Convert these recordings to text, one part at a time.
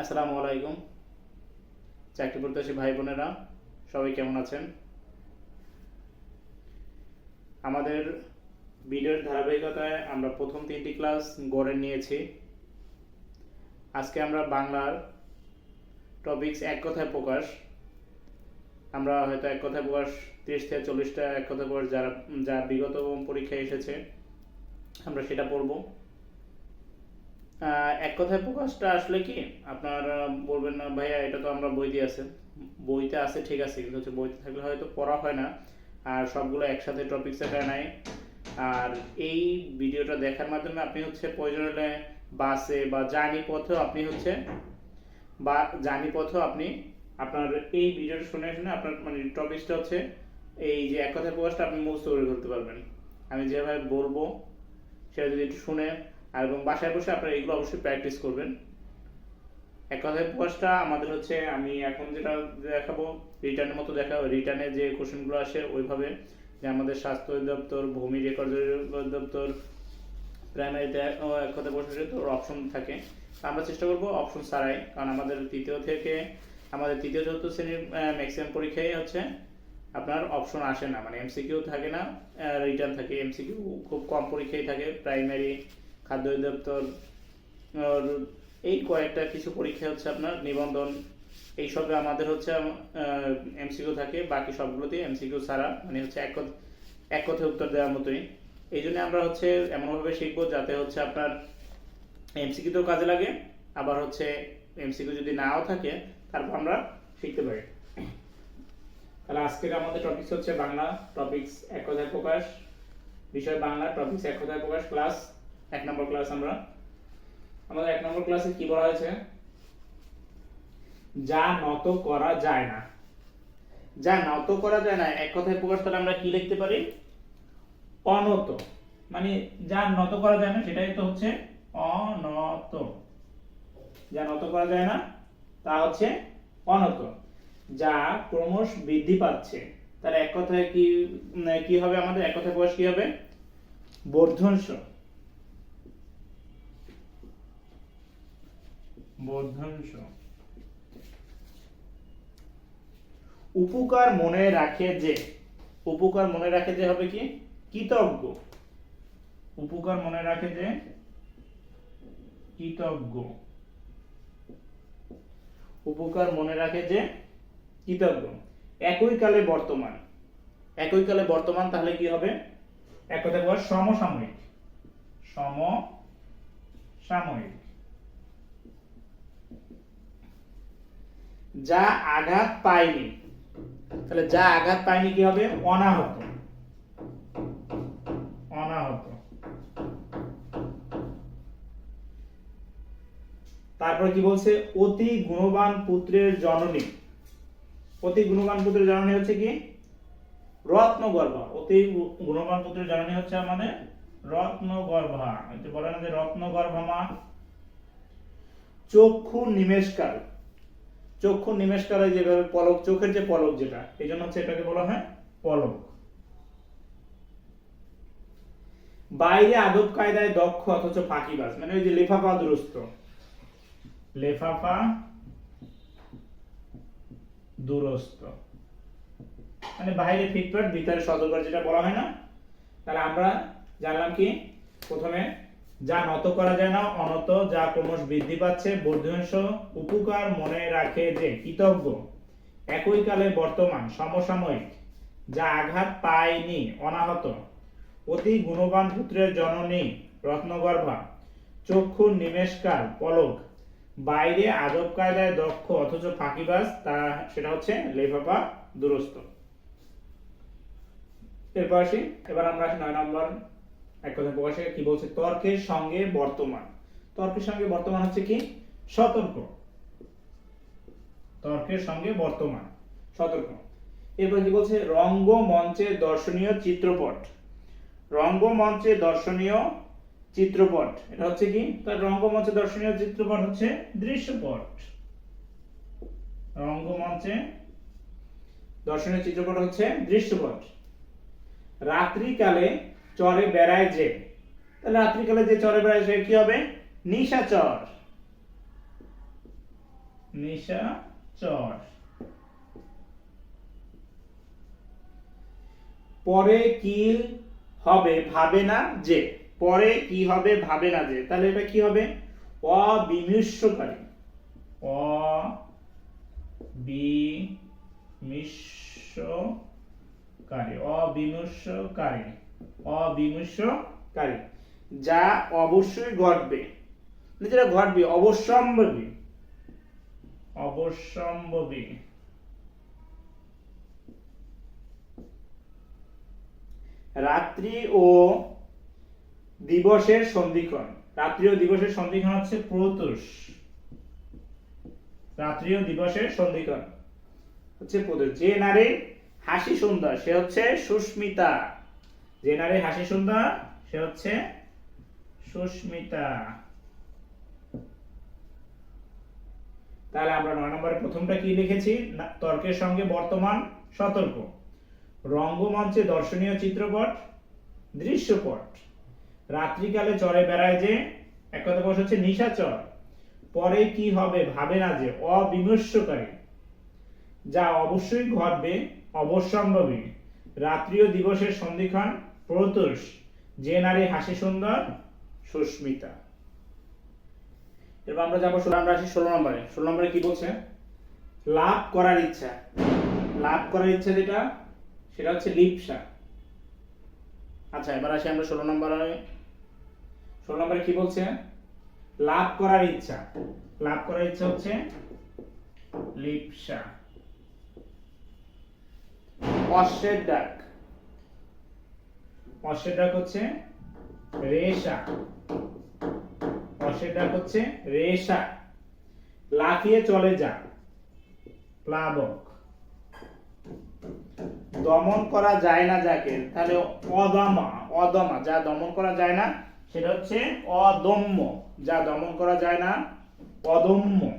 আসসালামু আলাইকুম। চাকরি প্রত্যাশী ভাই বোনেরা, সবাই কেমন আছেন? আমাদের ভিডিওর ধারাবাহিকতায় আমরা প্রথম তিনটি ক্লাস গড়ে নিয়েছি। আজকে আমরা বাংলার টপিকস এক কথায় প্রকাশ। আমরা হয়তো এক কথায় প্রকাশ, তিরিশ থেকে চল্লিশটা এক কথায় প্রকাশ যারা যা বিগত পরীক্ষায় এসেছে, আমরা সেটা পড়ব। এক কথায় প্রকাশটা আসলে কি? আপনার বলবেন না, ভাইয়া, এটা তো আমরা বই বইতে আছে। বইতে আছে, ঠিক আছে, কিন্তু হচ্ছে বইতে থাকলে হয়তো পড়া হয় না। আর সবগুলো একসাথে টপিক্সে দেয় নাই। আর এই ভিডিওটা দেখার মাধ্যমে আপনি হচ্ছে প্রয়োজন হলে বাসে বা জার্নি পথেও আপনি হচ্ছে, বা জার্নি পথেও আপনি আপনার এই ভিডিওটা শুনে শুনে আপনার মানে টপিক্সটা হচ্ছে এই যে এক কথায় প্রকাশটা আপনি মুখস্থ করে ফেলতে পারবেন। আমি যেভাবে বলব, সেটা যদি একটু শুনে আর এবং বাসায় বসে আপনারা এগুলো অবশ্যই প্র্যাকটিস করবেন। এক কথায় প্রকাশটা আমাদের হচ্ছে, আমি এখন যেটা দেখাবো রিটার্নের মতো দেখাবো। রিটার্নে যে কোশ্চেনগুলো আসে, ওইভাবে যে আমাদের স্বাস্থ্য অধিদপ্তর, ভূমি রেকর্ড অধিদপ্তর প্রাইমারিতে এক কথায় বসে তো অপশন থাকে। আমরা চেষ্টা করব অপশন ছাড়াই, কারণ আমাদের তৃতীয় থেকে, আমাদের তৃতীয়, চতুর্থ শ্রেণির ম্যাক্সিমাম পরীক্ষায় হচ্ছে, আপনার অপশন আসে না। মানে এমসিকিউ থাকে না রিটার্ন থাকে। এমসিকিউ খুব কম পরীক্ষায় থাকে প্রাইমারি খাদ্য অধিদপ্তর এই কয়েকটা কিছু পরীক্ষা হচ্ছে আপনার নিবন্ধন, এইসবে আমাদের হচ্ছে এমসিকিউ থাকে, বাকি সবগুলোতেই এমসিকিউ ছাড়া মানে হচ্ছে এক এক কথায় উত্তর দেওয়ার মতোই এই জন্য আমরা হচ্ছে এমনভাবে শিখব যাতে হচ্ছে আপনার এমসিকিউতেও কাজে লাগে, আবার হচ্ছে এমসিকিউ যদি নাও থাকে, তারপর আমরা শিখতে পারি। তাহলে আজকের আমাদের টপিকস হচ্ছে বাংলা টপিকস এক কথায় প্রকাশ, বিষয় বাংলা টপিকস এক কথায় প্রকাশ ক্লাস এক নম্বর ক্লাস আমরা। আমাদের এক নম্বর ক্লাসে কি বলা হয়েছে? যা নত করা যায় না। যা নত করা যায় না, এক কথায় প্রকাশ তাহলে আমরা কি লিখতে পারি? অনত। মানে যা নত করা যায় না, সেটাই তো হচ্ছে অনত। যা নত করা যায় না, তা হচ্ছে অনত। যা ক্রমশ বৃদ্ধি পাচ্ছে। তার এক কথায় কি কি হবে আমাদের? এক কথায় প্রকাশ কি হবে? বর্ধনস বর্ধনস উপকার মনে রাখে যে, উপকার মনে রাখে যে হবে কি? কৃতজ্ঞ। উপকার মনে রাখে যে, কৃতজ্ঞ। উপকার মনে রাখে যে, কৃতজ্ঞ। একই কালে বর্তমান। একই কালে বর্তমান তাহলে কি হবে? এক কথা বলা, সমসাময়িক। সম যা আঘাত পায়নি। তাহলে যা আঘাত পায়নি কি হবে? অনাহত। অনাহত। তারপরে কি বলছে? অতি গুণবান পুত্রের জননী। অতি গুণবান পুত্রের জননী হচ্ছে কি? রত্নগর্ভা। অতি গুণবান পুত্রের জননী হচ্ছে আমাদের রত্নগর্ভা। এই যে বলে না যে রত্নগর্ভা মা, চক্ষু নিমেষকাল। চক্ষু নিমেষ নিমেষকালে যেভাবে পলক, চোখের যে পলক যেটা, এই জন্য হচ্ছে এটাকে বলা হয় পলক। বাইরে আদব কায়দায় দক্ষ অথচ ফাঁকিবাজ মানে ওই যে লেফাফা দুরস্ত। লেফাফা দুরস্ত। মানে বাইরে ফিটফাট ভিতরে সদরকার যেটা বলা হয় না। তাহলে আমরা জানলাম কি? প্রথমে যা নত করা যায় না, অনত যা ক্রমশ বৃদ্ধি পাচ্ছে বর্ধিংশ উপকার মনে রাখে যে কৃতজ্ঞ। একই কালে বর্তমান সমসাময়িক, যা আঘাত পায়নি, অনাহত। অতি গুণবান পুত্রের জননী রত্নগর্ভা, চক্ষু নিমেষকাল, পলক। বাইরে আদব কায়দায় দক্ষ, অথচ ফাঁকিবাজ, তা সেটা হচ্ছে লেফাফা দুরস্ত এরপর আসি, এবার আমরা আসি নয় নম্বর এক কথা প্রকাশে কি বলছে? তর্কের সঙ্গে বর্তমান। তর্কের সঙ্গে বর্তমান হচ্ছে কি? সতর্ক। তর্কের সঙ্গে বর্তমান। সতর্ক। এরপর কি বলছে? রঙ্গমঞ্চে দর্শনীয় চিত্রপট। রঙ্গমঞ্চে দর্শনীয় চিত্রপট। এটা হচ্ছে কি? তার রঙ্গমঞ্চে দর্শনীয় চিত্রপট হচ্ছে দৃশ্যপট। রঙ্গমঞ্চে দর্শনীয় চিত্রপট হচ্ছে দৃশ্যপট। রাত্রিকালে চরে বেড়ায় যে। তাহলে রাত্রিকালে যে চরে বেড়ায় সে কি হবে? নিশাচর নিশাচর পরে কি হবে ভাবে না যে। পরে কি হবে ভাবে না যে। তাহলে এটা কি হবে? অবিমিশ্বকারী অবিমিশ্বকারী অবিমর্শকারী অবিমর্শকারী যা অবশ্যই ঘটবে। মানে যেটা ঘটবে, অবশ্যম্ভাবী। অবশ্যম্ভাবী। রাত্রি ও দিবসের সন্ধিক্ষণ। রাত্রি ও দিবসের সন্ধিক্ষণ হচ্ছে প্রত্যুষ রাত্রি ও দিবসের সন্ধিক্ষণ হচ্ছে প্রত্যুষ যে নারী হাসি সুন্দর, সে হচ্ছে সুস্মিতা। যে নারী হাসি সুন্দর, সে হচ্ছে সুস্মিতা। তাহলে আমরা নয় নম্বরে প্রথমটা কি লিখেছি? তর্কের সঙ্গে বর্তমান সতর্ক। রঙ্গমঞ্চে দর্শনীয় চিত্রপট, দৃশ্যপট। রাত্রিকালে চরে বেড়ায় যে, এক কথা বস হচ্ছে নিশাচর পরে কি হবে ভাবে না যে অবিমর্শকারী যা অবশ্যই ঘটবে, অবশ্যম্ভাবী। রাত্রি ও দিবসের সন্ধিক্ষণ প্রত্যুষ যে নারী হাসি সুন্দর, সুস্মিতা। এবার আমরা যাব আমরা আসি ষোলো নম্বরে। ষোলো নম্বরে কি বলছে? লাভ করার ইচ্ছা। লাভ করার ইচ্ছা যেটা, সেটা হচ্ছে লিপসা। আচ্ছা এবার আসি আমরা ষোলো নম্বরে। ষোলো নম্বরে কি বলছে? লাভ করার ইচ্ছা। লাভ করার ইচ্ছা হচ্ছে লিপসা। অশ্বের ডাক। অশ্বের হচ্ছে রেশা। অশ্বের হচ্ছে রেশা। লাফিয়ে চলে যা, প্লাবক। দমন করা যায় না যাকে, তাহলে অদমা অদমা, যা দমন করা যায় না, সেটা হচ্ছে অদম্য। যা দমন করা যায় না, অদম্য।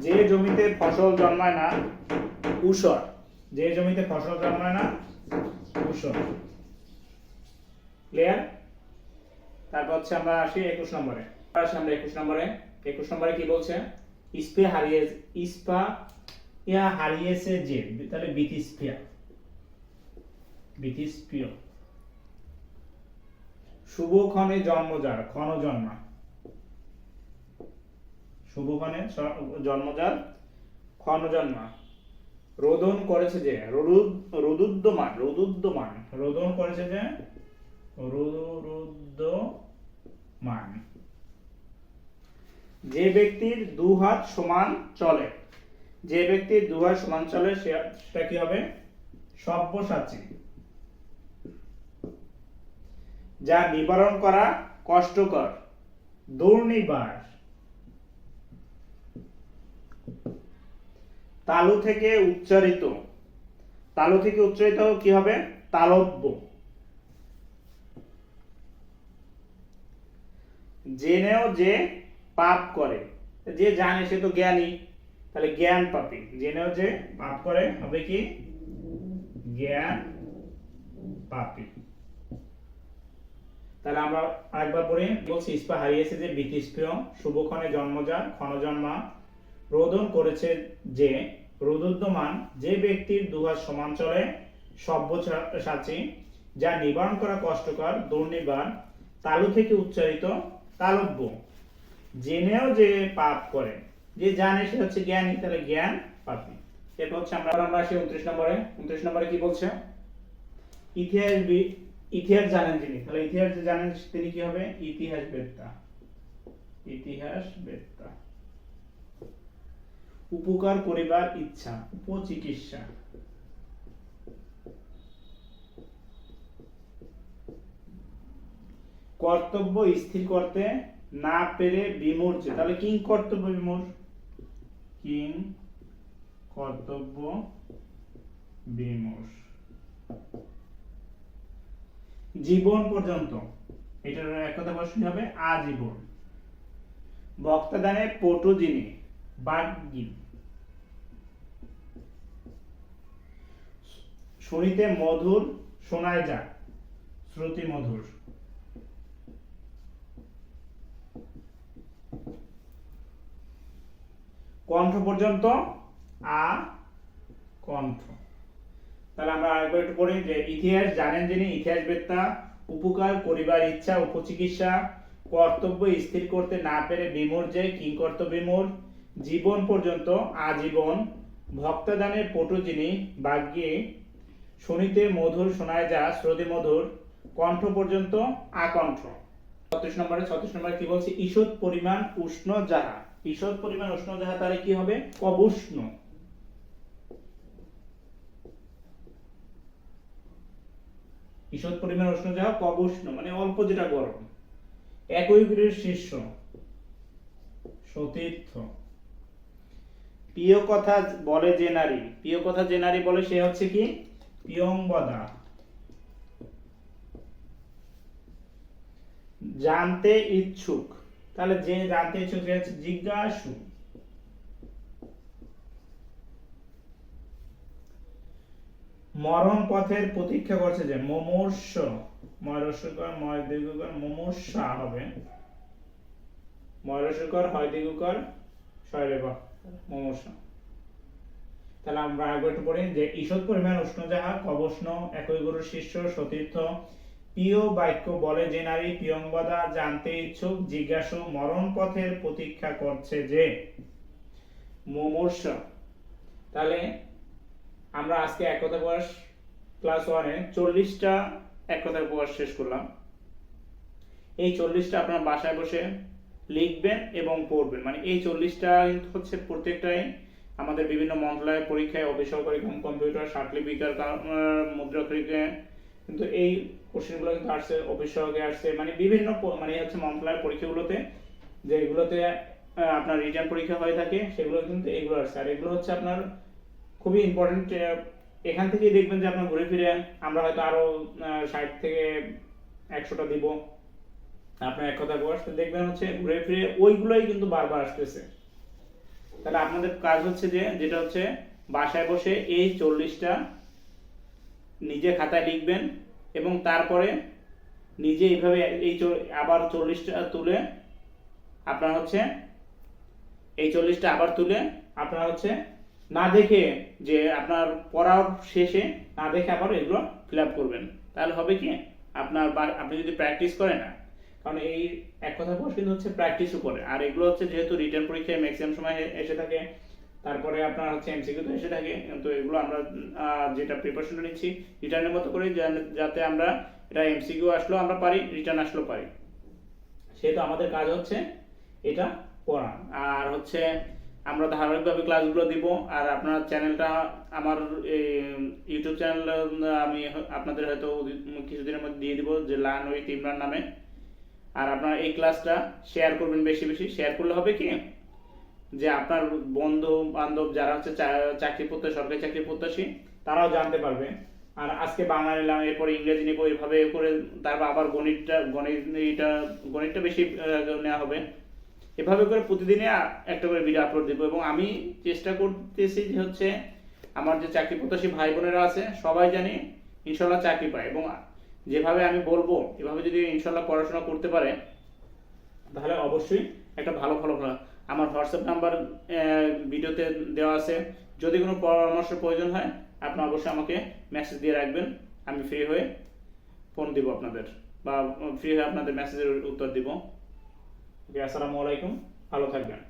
যে জমিতে ফসল জন্মায় না, উষর। যে জমিতে ফসল জন্মায় না উষর ক্লিয়ার তারপর হচ্ছে আমরা আসি একুশ নম্বরে। আসি আমরা একুশ নম্বরে। একুশ নম্বরে কি বলছে? ইস্পে হারিয়ে ইস্পা ইয়া হারিয়েছে যে, তাহলে বিতিস্পিয়া বিতিস্পিয় শুভক্ষণে জন্ম যার, ক্ষণ জন্মা। শুভ ক্ষণে জন্ম যার, ক্ষণ জন্মা। রোদন করেছে যে, রোদুদ রোদুদ্যমান রোদুদ্যমান রোদন করেছে যে রুদ্রমান যে ব্যক্তির দু হাত সমান চলে, যে ব্যক্তির দু হাত সমান চলে সেটা কি হবে? সব্যসাচী। যা নিবারণ করা কষ্টকর, দুর্নিবার। তালু থেকে উচ্চারিত। তালু থেকে উচ্চারিত কি হবে? তালব্য। জেনেও যে পাপ করে। যে জানে সে তো জ্ঞানী। তাহলে জ্ঞান পাপী। জেনেও যে পাপ করে হবে কি? জ্ঞান পাপী। তাহলে আমরা আরেকবার পড়ি। বলছি, ইস্পা হারিয়েছে যে বিতিস্প্রিয় শুভক্ষণে জন্মজাত ক্ষণজন্মা রোদন করেছে যে রোদুদ্যমান যে ব্যক্তির দুহাত সমান চলে সব্যসাচী যা নিবারণ করা কষ্টকর দুর্নিবার তালু থেকে উচ্চারিত তালব্য। জেনেও যে পাপ করে, যে জানে সে হচ্ছে জ্ঞানী, তাহলে জ্ঞান পাপী এরপর হচ্ছে আমরা আমরা আসি উনত্রিশ নম্বরে। উনত্রিশ নম্বরে কি বলছে? ইতিহাসবিদ ইতিহাস জানেন যিনি তাহলে ইতিহাস জানেন তিনি কি হবে? ইতিহাস বেত্তা ইতিহাস বেত্তা উপকার করিবার ইচ্ছা, উপচিকিৎসা। কর্তব্য স্থির করতে না পেরে বিমূর্ছে। তাহলে কিং কর্তব্য বিমূর? কিং কর্তব্য বিমূর। জীবন পর্যন্ত, এটার এক কথা বসতে হবে, আজীবন। বক্তাদানে পটু যিনি বাগ্যিন শুনিতে মধুর, শোনায় যাক, শ্রুতি মধুর। কণ্ঠ পর্যন্ত? আ, কণ্ঠ। তাহলে আমরা আরেকবার একটু পড়ি যে ইতিহাস, জানেন যিনি ইতিহাস বেত্তা উপকার করিবার ইচ্ছা, উপচিকিৎসা, কর্তব্য স্থির করতে না পেরে বিমূর যে কিংকর্ত কর্তব্য বিমূর জীবন পর্যন্ত আজীবন ভক্তদানের পটু যিনি বাগ্যে শুনিতে মধুর শোনায় যা শ্রুতি মধুর কণ্ঠ পর্যন্ত আকণ্ঠ। ছত্রিশ নম্বরে ছত্রিশ নম্বরে কি বলছে? ঈষৎ পরিমাণ উষ্ণ যাহা। ঈষৎ পরিমাণ উষ্ণ যাহা, তাহলে কি হবে? কবুষ্ণ ঈষৎ পরিমাণ উষ্ণ যাহা কবুষ্ণ মানে অল্প যেটা গরম। একই গুরুর শিষ্য সতীর্থ। প্রিয় কথা বলে যে নারী। প্রিয় কথা যে নারী বলে সে হচ্ছে কি? প্রিয়ংবদা জানতে ইচ্ছুক। তাহলে যে জানতে ইচ্ছুক হচ্ছে জিজ্ঞাসু। মরণ পথের প্রতীক্ষা করছে যে মমর্ষ ময়রস্যকর ময় দীর্ঘকর মমর্ষা হবে ময়রস্যকর হয় দীর্ঘকর শয়রেব তাহলে আমরা আগে একটু পড়ি যে, ঈষৎ পরিমাণ উষ্ণ যাহা, কবষ্ণ, একই গুরুর শিষ্য, সতীর্থ। প্রিয় বাক্য বলে যে নারী জানতে ইচ্ছুক, জিজ্ঞাসু মরণ পথের প্রতীক্ষা করছে যে। তাহলে আমরা আজকে এক কথা বয়স, ক্লাস ওয়ানে চল্লিশটা এক কথার শেষ করলাম। এই চল্লিশটা আপনার বাসায় বসে লিখবেন এবং পড়বেন। মানে এই চল্লিশটা কিন্তু হচ্ছে প্রত্যেকটাই আমাদের বিভিন্ন মন্ত্রণালয়ের পরীক্ষায় অভিসহকারী কম কম্পিউটার সার্টিফিকার মুদ্রাকরীকে কিন্তু এই কোশ্চেনগুলো কিন্তু আসছে অভিসহকে আসছে। মানে বিভিন্ন মানে হচ্ছে মন্ত্রণালয়ের পরীক্ষাগুলোতে যেগুলোতে আপনার রিটার্ন পরীক্ষা হয়ে থাকে, সেগুলো কিন্তু এগুলো আসছে। আর এগুলো হচ্ছে আপনার খুবই ইম্পর্টেন্ট এখান থেকেই দেখবেন যে আপনার ঘুরে ফিরে আমরা হয়তো আরও ষাট থেকে একশোটা দিব। আপনার এক কথা বয়স তো দেখবেন হচ্ছে ঘুরে ফিরে ওইগুলোই কিন্তু বারবার আসতেছে। তাহলে আপনাদের কাজ হচ্ছে যে, যেটা হচ্ছে বাসায় বসে এই চল্লিশটা নিজে খাতায় লিখবেন এবং তারপরে নিজে এইভাবে এই আবার চল্লিশটা তুলে আপনার হচ্ছে এই চল্লিশটা আবার তুলে আপনার হচ্ছে না দেখে যে আপনার পড়ার শেষে না দেখে আবার এগুলো ফিল আপ করবেন। তাহলে হবে কি? আপনার আপনি যদি প্র্যাকটিস করেন কারণ এই এক কথা কিন্তু হচ্ছে প্র্যাকটিসও করে আর এগুলো হচ্ছে যেহেতু রিটার্ন পরীক্ষায় ম্যাক্সিমাম সময় এসে থাকে, তারপরে আপনার হচ্ছে এমসিকিউ তো এসে থাকে, তো এগুলো আমরা যেটা প্রিপারেশনটা নিচ্ছি রিটার্নের মতো করে যাতে আমরা এটা এমসিকিউ আসলেও আমরা পারি রিটার্ন আসলেও পারি। সেহেতু আমাদের কাজ হচ্ছে এটা পড়া আর হচ্ছে আমরা ধারাবাহিকভাবে ক্লাসগুলো দিব, আর আপনার চ্যানেলটা আমার ইউটিউব চ্যানেল আমি আপনাদের হয়তো কিছুদিনের মধ্যে দিয়ে দিব, যে লার্ন উইথ ইমরান নামে। আর আপনার এই ক্লাসটা শেয়ার করবেন বেশি বেশি। শেয়ার করলে হবে কি? যে আপনার বন্ধু, বান্ধব যারা হচ্ছে চাকরি প্রত্যাশী, সরকারি চাকরি প্রত্যাশী, তারাও জানতে পারবে। আর আজকে বাংলা নিলাম, এরপরে ইংরেজি নিব এইভাবে করে তারপর আবার গণিতটা গণিত এটা গণিতটা বেশি নেওয়া হবে। এভাবে করে প্রতিদিনে একটা করে ভিডিও আপলোড দেবো। এবং আমি চেষ্টা করতেছি যে হচ্ছে আমার যে চাকরি প্রত্যাশী ভাই বোনেরা আছে, সবাই জানি ইনশাল্লাহ চাকরি পায়। এবং যেভাবে আমি বলব, এভাবে যদি ইনশাল্লাহ পড়াশোনা করতে পারে, তাহলে অবশ্যই একটা ভালো ফলাফল। আমার হোয়াটসঅ্যাপ নাম্বার ভিডিওতে দেওয়া আছে। যদি কোনো পরামর্শ প্রয়োজন হয়, আপনি অবশ্যই আমাকে মেসেজ দিয়ে রাখবেন। আমি ফ্রি হয়ে ফোন দিব আপনাদের, বা ফ্রি হয়ে আপনাদের মেসেজের উত্তর দিব। ওকে, আসসালামু আলাইকুম। ভালো থাকবেন।